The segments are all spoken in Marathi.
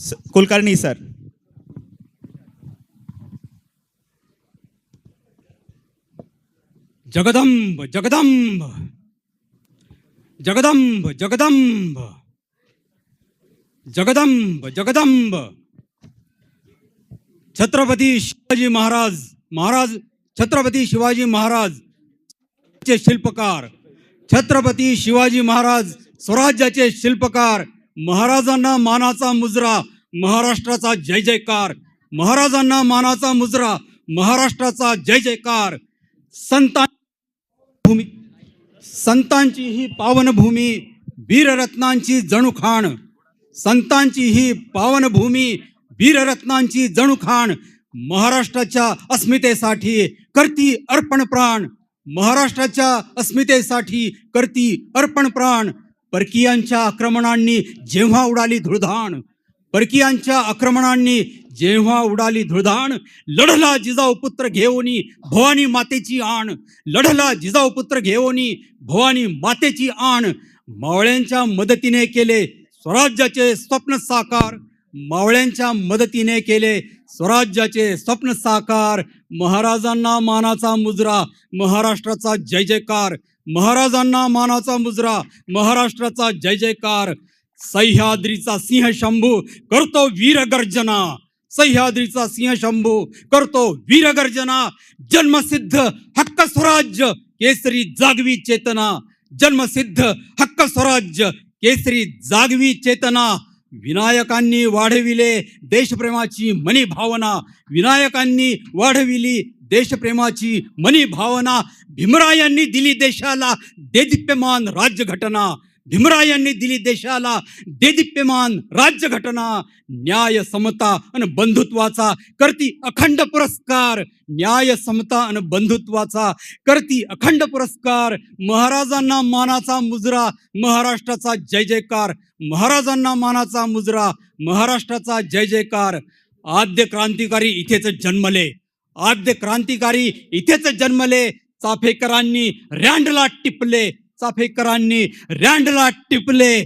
स- कुलकर्णी सर. जगदंब जगदंब. जगदंब जगदंब. जगदंब जगदंब. छत्रपती शिवाजी महाराज महाराज छत्रपती शिवाजी महाराज चे शिल्पकार. छत्रपती शिवाजी महाराज स्वराज्याचे शिल्पकार. महाराजांना मानाचा मुजरा महाराष्ट्राचा जय जयकार. महाराजांना मानाचा मुजरा महाराष्ट्राचा जय जयकार. संतां भूमी संतांची ही पावनभूमी वीररत्नांची जणू खाण संतांची ही पावनभूमी वीररत्नांची जणू खाण महाराष्ट्राच्या अस्मितेसाठी करती अर्पण प्राण. महाराष्ट्राच्या अस्मितेसाठी करती अर्पण प्राण. परकीयांच्या आक्रमणांनी जेव्हा उडाली धुळधाण परकीयांच्या आक्रमणांनी जेव्हा उडाली धुळधाण लढला जिजाऊ पुत्र घेऊनी भवानी मातेची आण लढला जिजाऊ पुत्र घेऊनी भवानी मातेची आण मावळ्यांच्या मदतीने केले स्वराज्याचे स्वप्न साकार मावळ्यांच्या मदतीने केले स्वराज्याचे स्वप्न साकार. महाराजांना मानाचा मुजरा महाराष्ट्राचा जय जयकार. महाराजांना मानाचा मुजरा महाराष्ट्राचा जय जयकार. सह्याद्रीचा सिंह शंभू करतो वीरगर्जना. सह्याद्रीचा सिंह शंभू करतो वीरगर्जना. जन्मसिद्ध हक्क स्वराज्य केसरी जागवी चेतना. जन्मसिद्ध हक्क स्वराज्य केसरी जागवी चेतना. विनायकांनी वाढविले देशप्रेमाची मनी भावना विनायकांनी वाढविली देशप्रेमाची मनी भावना भीमरायांनी दिली देशाला देदीप्यमान राज्यघटना. भीमरायांनी दिली देशाला देदीप्यमान राज्यघटना. न्याय समता आणि बंधुत्वाचा करती अखंड पुरस्कार. न्याय समता आणि बंधुत्वाचा करती अखंड पुरस्कार. महाराजांना मानाचा मुजरा महाराष्ट्राचा जय जयकार. महाराजांना मानाचा मुजरा महाराष्ट्राचा जय जयकार. आद्य क्रांतिकारी इथेच जन्मले. आद्य क्रांतिकारी इथेच जन्मले. चाफेकरांनी रँडला टिपले. चाफेकरांनी रँडला टिपले.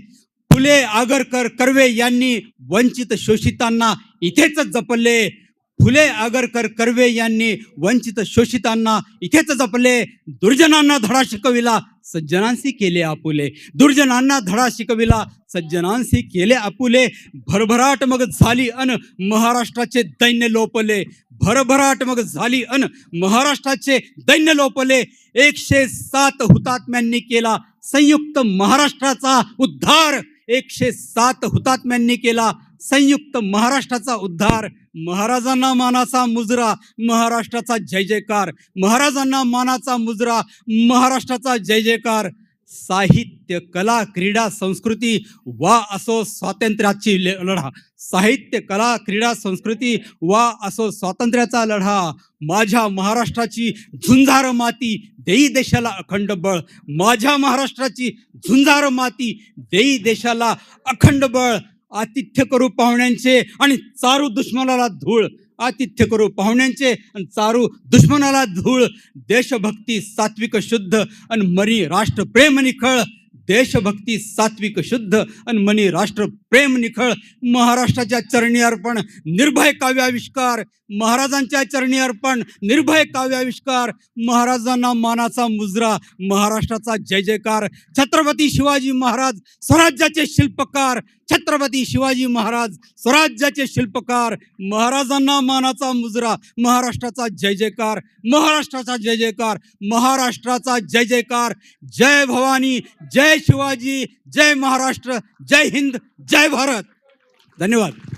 फुले आगरकर कर्वे यांनी वंचित शोषितांना इथेच जपले. फुले आगरकर कर्वे यांनी वंचित शोषितांना इथेच जपले. दुर्जनांना धडा शिकविला सज्जनांशी केले आपुले. दुर्जनांना धडा शिकविला सज्जनांशी केले आपुले. भरभराट मग झाली अन महाराष्ट्राचे दैन्य लोपले. भरभराट मग झाली अन महाराष्ट्राचे दैन्य लोपले. एकशे सात हुतात्म्यांनी केला संयुक्त महाराष्ट्राचा उद्धार. एकशे सात हुतात्म्यांनी केला. संयुक्त महाराष्ट्राचा उद्धार. महाराजांना मानाचा मुजरा. महाराष्ट्राचा जय जयकार. महाराजांना मानाचा मुजरा. महाराष्ट्राचा जय जयकार. साहित्य कला क्रीडा संस्कृती वा असो स्वातंत्र्याची लढा. साहित्य कला क्रीडा संस्कृती वा असो स्वातंत्र्याचा लढा. माझ्या महाराष्ट्राची झुंजार माती देई देशाला अखंड बळ. माझ्या महाराष्ट्राची झुंजार माती देई देशाला अखंड बळ. आतिथ्य करू पाहुण्यांचे आणि चारू दुश्मनाला धूळ. आतिथ्य करू. पाहुण्यांचे आणि चारू दुश्मनाला धूळ देशभक्ती सात्विक शुद्ध आणि मनी राष्ट्रप्रेम निखळ. देशभक्ती सात्विक शुद्ध आणि मनी राष्ट्रप्रेम निखळ. महाराष्ट्राच्या चरणी अर्पण निर्भय काव्याविष्कार महाराजांच्या चरणी अर्पण निर्भय काव्याविष्कार महाराजांना मानाचा मुजरा महाराष्ट्राचा जय जयकार. छत्रपती शिवाजी महाराज स्वराज्याचे शिल्पकार. छत्रपती शिवाजी महाराज स्वराज्याचे शिल्पकार महाराजांना मानाचा मुजरा महाराष्ट्राचा जय जयकार महाराष्ट्राचा जय जयकार महाराष्ट्राचा जय जयकार. जय भवानी जय शिवाजी जय महाराष्ट्र जय हिंद जय भारत. धन्यवाद.